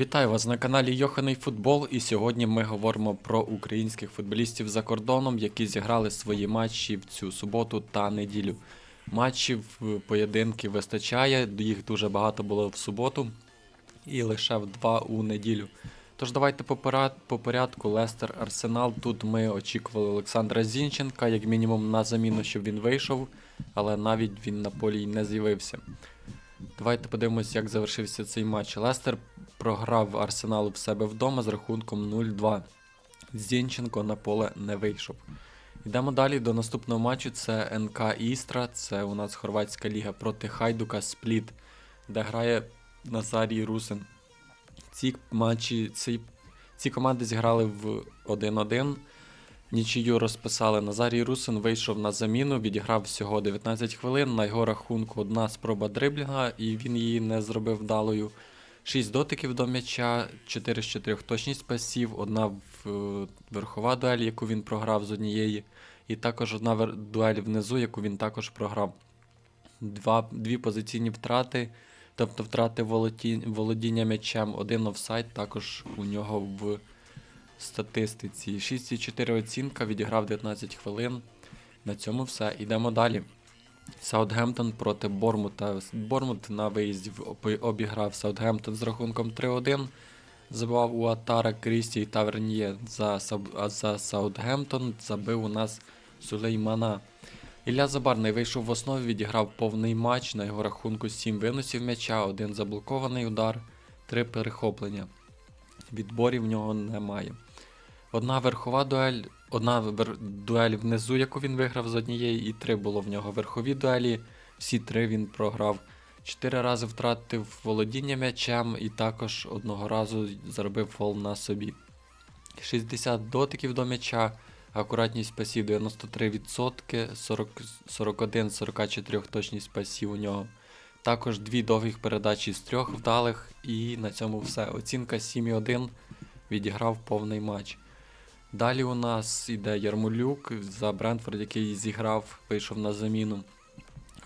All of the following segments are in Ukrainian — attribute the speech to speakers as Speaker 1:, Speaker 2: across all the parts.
Speaker 1: Вітаю вас на каналі Йоханий Футбол, і сьогодні ми говоримо про українських футболістів за кордоном, які зіграли свої матчі в цю суботу та неділю. Матчів, поєдинки вистачає, їх дуже багато було в суботу і лише в два у неділю. Тож давайте по порядку. Лестер Арсенал. Тут ми очікували Олександра Зінченка, як мінімум на заміну, щоб він вийшов, але навіть він на полі й не з'явився. Давайте подивимось, як завершився цей матч. Лестер програв Арсеналу в себе вдома з рахунком 0-2. Зінченко на поле не вийшов. Йдемо далі до наступного матчу. Це НК Істра. Це у нас хорватська ліга проти Хайдука Спліт, де грає Назарій Русин. Ці матчі, ці, ці команди зіграли в 1-1. Нічию розписали. Назарій Русин вийшов на заміну, відіграв всього 19 хвилин. На його рахунку одна спроба дриблінга, і він її не зробив вдалою. 6 дотиків до м'яча, 4 з 4 точність пасів, одна е, верхова дуель, яку він програв з однієї, і також одна дуель внизу, яку він також програв. Два, дві позиційні втрати, тобто втрати володі, володіння м'ячем, один офсайд також у нього в статистиці. 6,4 оцінка, відіграв 19 хвилин. На цьому все. Йдемо далі. Саутгемптон проти Бормута. Бормут на виїзді обіграв Саутгемптон з рахунком 3-1. Забивав у Атара Крісті і Таверніє за, за Саутгемптон. Забив у нас Сулеймана. Ілля Забарний вийшов в основі, відіграв повний матч. На його рахунку 7 виносів м'яча, один заблокований удар, 3 перехоплення. Відборів в нього немає. Одна верхова дуель, одна дуель внизу, яку він виграв з однієї, і три було в нього верхові дуелі. Всі три він програв. Чотири рази втратив володіння м'ячем і також одного разу заробив фол на собі. 60 дотиків до м'яча, акуратність пасів 93%, 40... 41-44 точність пасів у нього. Також дві довгих передачі з трьох вдалих, і на цьому все. Оцінка 7,1 відіграв повний матч. Далі у нас іде Ярмолюк за Брентфорд, який зіграв, вийшов на заміну.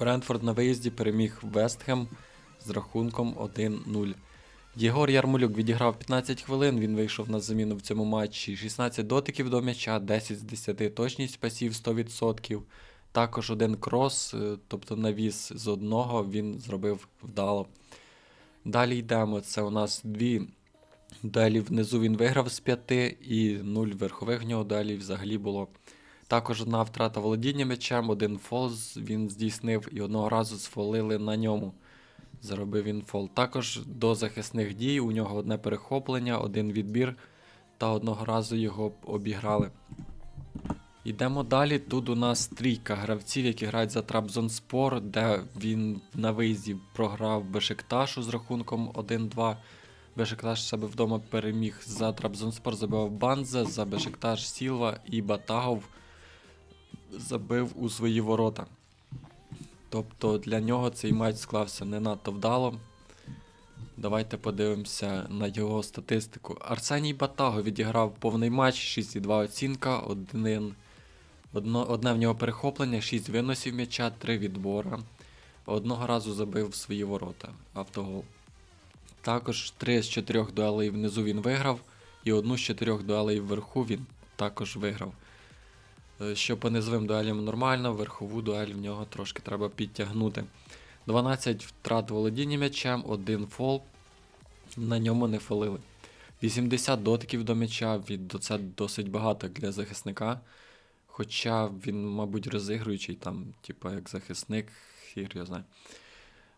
Speaker 1: Брентфорд на виїзді переміг Вестхем з рахунком 1-0. Єгор Ярмолюк відіграв 15 хвилин, він вийшов на заміну в цьому матчі. 16 дотиків до м'яча, 10 з 10 точність пасів 100%. Також один крос, е, тобто навіс з одного, він зробив вдало. Далі йдемо. Це у нас дві дуелі внизу він виграв з п'яти і нуль верхових в нього дуелів взагалі було. Також одна втрата володіння м'ячем, один фол він здійснив і одного разу сфолили на ньому. Заробив він фол. Також до захисних дій у нього одне перехоплення, один відбір та одного разу його обіграли. Йдемо далі. Тут у нас трійка гравців, які грають за Трабзонспор, де він на виїзді програв Бешикташу з рахунком 1-2. Бешикташ себе вдома переміг за Трабзонспор, забивав Банзе, за Бешикташ Сілва і Батагов забив у свої ворота. Тобто для нього цей матч склався не надто вдало. Давайте подивимося на його статистику. Арсеній Батаго відіграв повний матч, 6,2 оцінка, один, одно, одне в нього перехоплення, 6 виносів м'яча, 3 відбора. Одного разу забив в свої ворота автогол. Також 3 з 4 дуелей внизу він виграв, і одну з 4 дуелей вверху він також виграв. Е, Що по низовим дуелям нормально, верхову дуель в нього трошки треба підтягнути. 12 втрат володіння м'ячем, один фол. На ньому не фолили. 80 дотиків до м'яча, це досить багато для захисника. Хоча він, мабуть, розігруючий там, типу, як захисник, хір я знаю.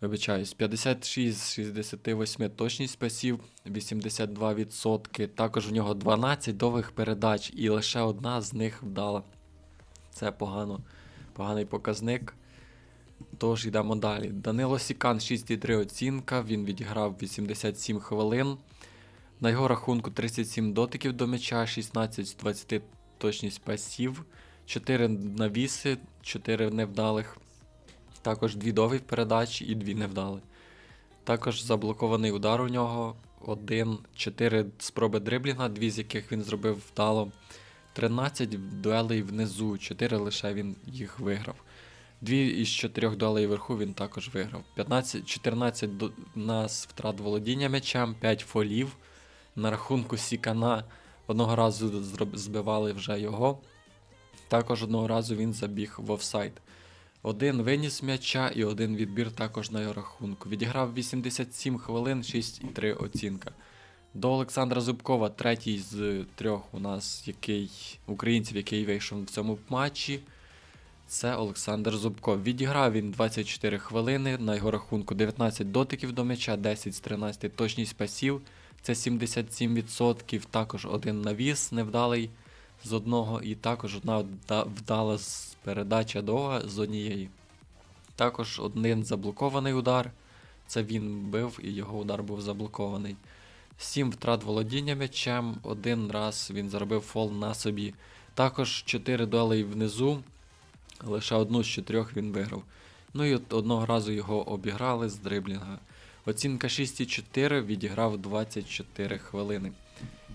Speaker 1: Вибачаюсь, 56 з 68 точність пасів, 82%. Також в нього 12 довгих передач, і лише одна з них вдала. Це погано, поганий показник. Тож йдемо далі. Данило Сікан 6,3 оцінка, він відіграв 87 хвилин. На його рахунку 37 дотиків до м'яча, 16 з 20 точність пасів, 4 навіси, 4 невдалих. Також 2 довгі передачі і 2 невдали. Також заблокований удар у нього, 1, 4 спроби дриблінга, 2 з яких він зробив вдало. 13 дуелей внизу, 4 лише він їх виграв. Дві із чотирьох дуелей вверху він також виграв. 15, 14 до, нас втрат володіння м'ячем, 5 фолів. На рахунку Сікана одного разу збивали вже його. Також одного разу він забіг в офсайд. Один виніс м'яча і один відбір також на його рахунку. Відіграв 87 хвилин, 6,3 оцінка. До Олександра Зубкова, третій з трьох у нас який, українців, який вийшов в цьому матчі. Це Олександр Зубков. Відіграв він 24 хвилини. На його рахунку 19 дотиків до м'яча, 10 з 13 точність пасів. Це 77%. Також один навіс невдалий з одного, і також одна вдала передача довга з однієї. Також один заблокований удар. Це він бив, і його удар був заблокований. Сім втрат володіння м'ячем, один раз він заробив фол на собі. Також 4 дуелей внизу, лише одну з чотирьох він виграв. Ну і одного разу його обіграли з дриблінга. Оцінка 6,4 відіграв 24 хвилини.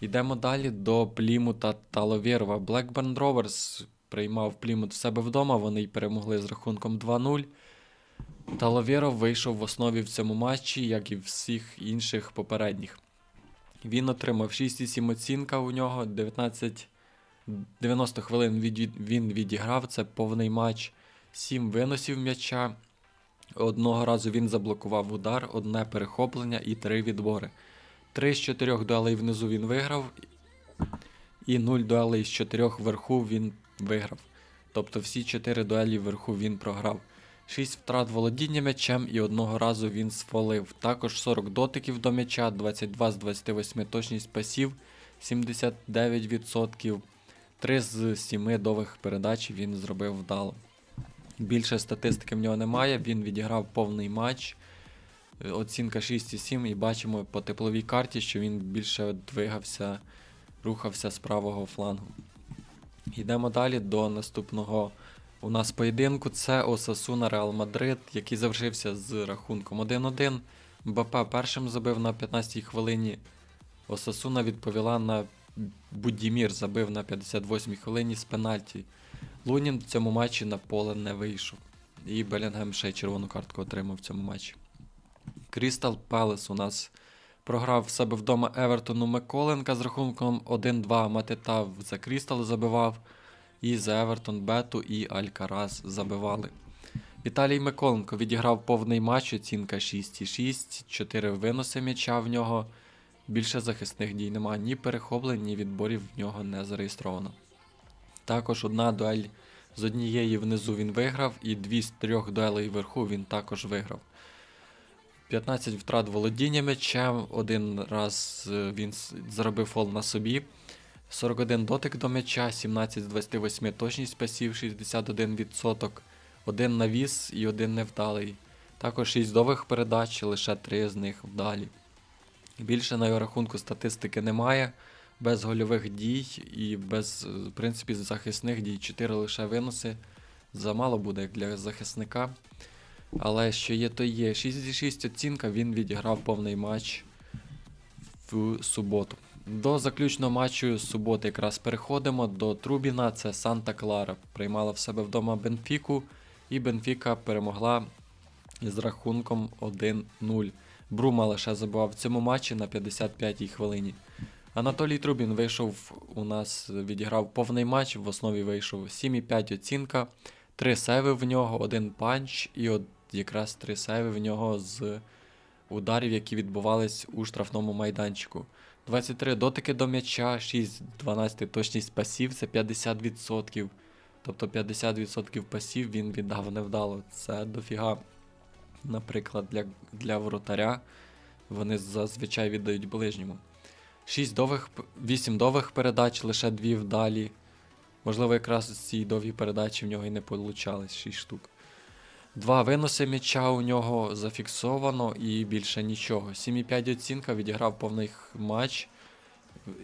Speaker 1: Йдемо далі до Плімута та Ловєрова. Blackburn Rovers приймав Плімут в себе вдома, вони й перемогли з рахунком 2-0. Таловєров вийшов в основі в цьому матчі, як і всіх інших попередніх. Він отримав 6,7 оцінка у нього, 19 90 хвилин від, він відіграв, це повний матч, 7 виносів м'яча. Одного разу він заблокував удар, одне перехоплення і 3 відбори. 3 з 4 дуелей внизу він виграв, і 0 дуелей з 4 вверху він виграв. Тобто всі 4 дуелі вверху він програв. 6 втрат володіння м'ячем і одного разу він сфолив. Також 40 дотиків до м'яча, 22 з 28 точність пасів, 79%. 3 з 7 довгих передач він зробив вдало. Більше статистики в нього немає, він відіграв повний матч. Оцінка 6,7 і бачимо по тепловій карті, що він більше двигався, рухався з правого флангу. Йдемо далі до наступного у нас поєдинку. Це Осасуна Реал Мадрид, який завершився з рахунком 1-1. МБП першим забив на 15-й хвилині. Осасуна відповіла на Будімір, забив на 58-й хвилині з пенальті. Лунін в цьому матчі на поле не вийшов. І Белінгем ще й червону картку отримав в цьому матчі. Крістал Пелес у нас програв в себе вдома Евертону Миколенка з рахунком 1-2. Матета за Крістал забивав. І за Евертон Бету і Алькарас забивали. Віталій Миколенко відіграв повний матч, оцінка 6,6, 4 виноси м'яча в нього. Більше захисних дій немає, ні перехоплень, ні відборів в нього не зареєстровано. Також одна дуель з однієї внизу він виграв, і дві з трьох дуелей вверху він також виграв. 15 втрат володіння м'ячем, один раз е, він заробив фол на собі. 41 дотик до м'яча, 17 з 28 точність пасів, 61%, один навіс і один невдалий. Також 6 довгих передач, лише 3 з них вдалі. Більше на його рахунку статистики немає. Без гольових дій і без, е, в принципі, захисних дій. 4 лише виноси. Замало буде як для захисника. Але що є, то є. 6,6 оцінка, він відіграв повний матч в суботу. До заключного матчу суботи якраз переходимо до Трубіна. Це Санта Клара. Приймала в себе вдома Бенфіку, і Бенфіка перемогла з рахунком 1-0. Брума лише забував в цьому матчі на 55-й хвилині. Анатолій Трубін вийшов у нас, відіграв повний матч, в основі вийшов 7,5 оцінка, 3 сейви в нього, один панч і якраз 3 сейви в нього з ударів, які відбувались у штрафному майданчику. 23 дотики до м'яча, 6 12 точність пасів, це 50%. Тобто 50% пасів він віддав невдало. Це дофіга. Наприклад, для, для воротаря вони зазвичай віддають ближньому. 6 довгих, п- 8 довгих передач, лише 2 вдалі. Можливо, якраз ці довгі передачі в нього і не получались 6 штук. Два виноси м'яча у нього зафіксовано і більше нічого. 7,5 оцінка відіграв повний матч.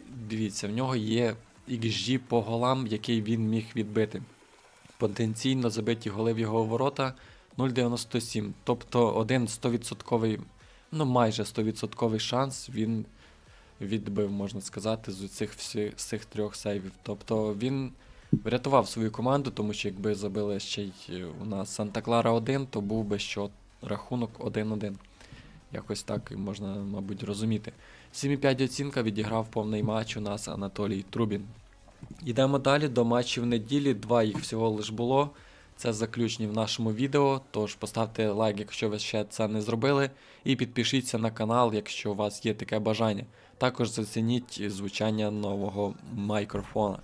Speaker 1: Дивіться, в нього є XG по голам, який він міг відбити. Потенційно забиті голи в його ворота 0,97. Тобто один 100%, ну майже 100% шанс він відбив, можна сказати, з цих всіх, з трьох сейвів. Тобто він врятував свою команду, тому що якби забили ще й е, у нас Санта Клара 1, то був би що рахунок 1-1. Якось так можна, мабуть, розуміти. 7,5 оцінка відіграв повний матч у нас Анатолій Трубін. Йдемо далі до матчів неділі. Два їх всього лиш було. Це заключні в нашому відео. Тож поставте лайк, якщо ви ще це не зробили, і підпишіться на канал, якщо у вас є таке бажання. Також зацініть звучання нового мікрофона.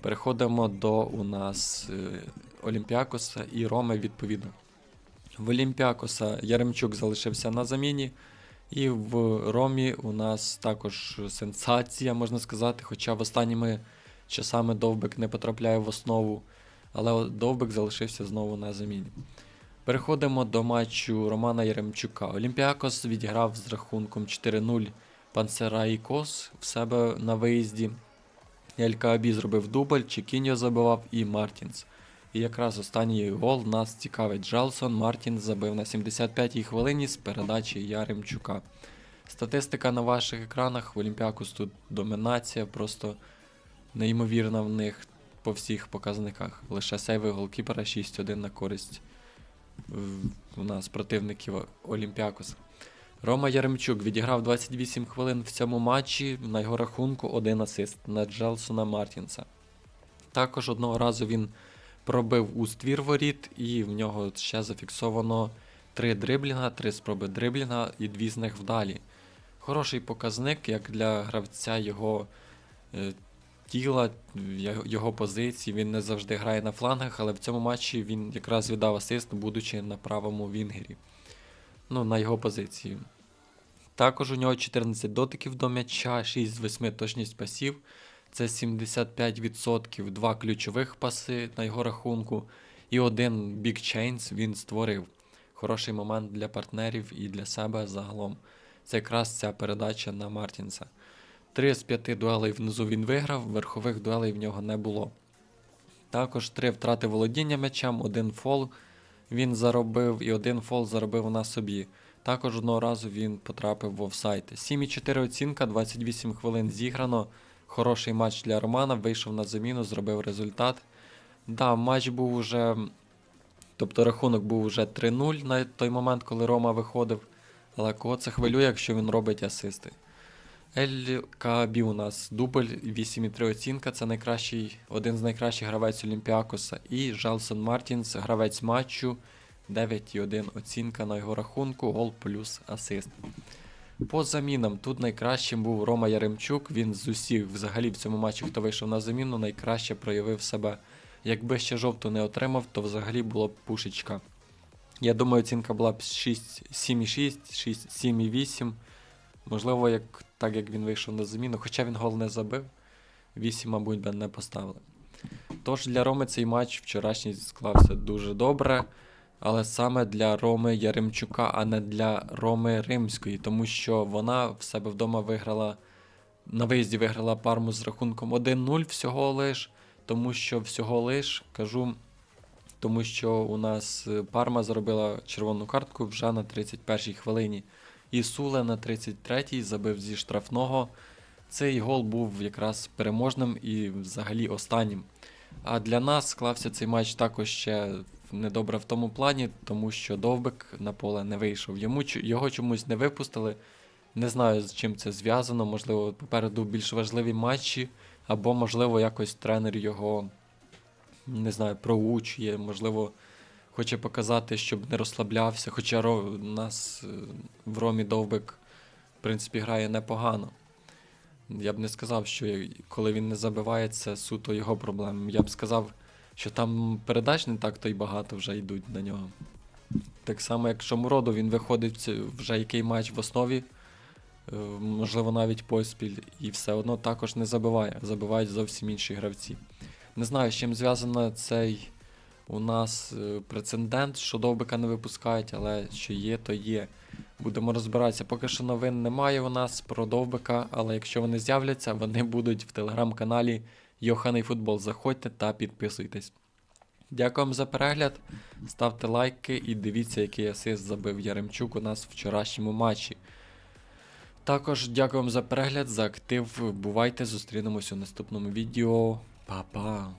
Speaker 1: Переходимо до у нас е, Олімпіакоса і Роми відповідно. В Олімпіакоса Яремчук залишився на заміні. І в Ромі у нас також сенсація, можна сказати, хоча в останніми часами Довбик не потрапляє в основу, але Довбик залишився знову на заміні. Переходимо до матчу Романа Яремчука. Олімпіакос відіграв з рахунком 4-0 Пансераїкос в себе на виїзді. Елькаабі зробив дубль, Чекіньо забивав і Мартінс. І якраз останній гол нас цікавить. Джалсон Мартін забив на 75-й хвилині з передачі Яремчука. Статистика на ваших екранах. В Олімпіакус тут домінація, просто неймовірна в них по всіх показниках. Лише сейви голкіпера 6-1 на користь у нас противників Олімпіакуса. Рома Яремчук відіграв 28 хвилин в цьому матчі. На його рахунку один асист на Джелсона Мартінса. Також одного разу він пробив у ствір воріт, і в нього ще зафіксовано три дриблінга, три спроби дриблінга і дві з них вдалі. Хороший показник, як для гравця його е, тіла, його позиції. Він не завжди грає на флангах, але в цьому матчі він якраз віддав асист, будучи на правому вінгері. Ну, на його позиції. Також у нього 14 дотиків до м'яча, 6 з 8 точність пасів. Це 75%, два ключових паси на його рахунку. І один Chains він створив. Хороший момент для партнерів і для себе загалом. Це якраз ця передача на Мартінса. Три з п'яти дуелей внизу він виграв, верхових дуелей в нього не було. Також три втрати володіння м'ячем, один фол він заробив і один фол заробив на собі. Також одного разу він потрапив в офсайд. 7,4 оцінка, 28 хвилин зіграно. Хороший матч для Романа, вийшов на заміну, зробив результат. Да, матч був уже. Тобто рахунок був вже 3-0 на той момент, коли Рома виходив. Але кого це хвилює, якщо він робить асисти? Ель у нас дубль 8,3 оцінка. Це найкращий, один з найкращих гравець Олімпіакоса. І Жалсон Мартінс, гравець матчу. 9,1 оцінка на його рахунку, гол плюс асист. По замінам тут найкращим був Рома Яремчук. Він з усіх взагалі в цьому матчі, хто вийшов на заміну, найкраще проявив себе. Якби ще жовту не отримав, то взагалі було б пушечка. Я думаю, оцінка була б 6, 7,6, 6, 7,8. Можливо, як, так як він вийшов на заміну, хоча він гол не забив, 8, мабуть, би не поставили. Тож для Роми цей матч вчорашній склався дуже добре, але саме для Роми Яремчука, а не для Роми Римської, тому що вона в себе вдома виграла, на виїзді виграла парму з рахунком 1-0 всього лиш, тому що всього лиш, кажу, тому що у нас е, Парма заробила червону картку вже на 31-й хвилині. І Суле на 33-й забив зі штрафного. Цей гол був якраз переможним і взагалі останнім. А для нас склався цей матч також ще недобре в тому плані, тому що Довбик на поле не вийшов. Йому, його чомусь не випустили. Не знаю, з чим це зв'язано. Можливо, попереду більш важливі матчі, або, можливо, якось тренер його не знаю, проучує, можливо, хоче показати, щоб не розслаблявся. Хоча у нас е, в Ромі Довбик, в принципі, грає непогано. Я б не сказав, що коли він не забиває, це суто його проблеми. Я б сказав, що там передач не так то й багато вже йдуть на нього. Так само, як Шомуроду, він виходить вже який матч в основі, е, можливо, навіть поспіль, і все одно також не забиває. Забивають зовсім інші гравці. Не знаю, з чим зв'язано цей у нас е, прецедент, що довбика не випускають, але що є, то є. Будемо розбиратися. Поки що новин немає у нас про довбика, але якщо вони з'являться, вони будуть в телеграм-каналі Йоханий Футбол. Заходьте та підписуйтесь. Дякую вам за перегляд. Ставте лайки і дивіться, який асист забив Яремчук у нас в вчорашньому матчі. Також дякую вам за перегляд, за актив. Бувайте, зустрінемось у наступному відео. Па-па!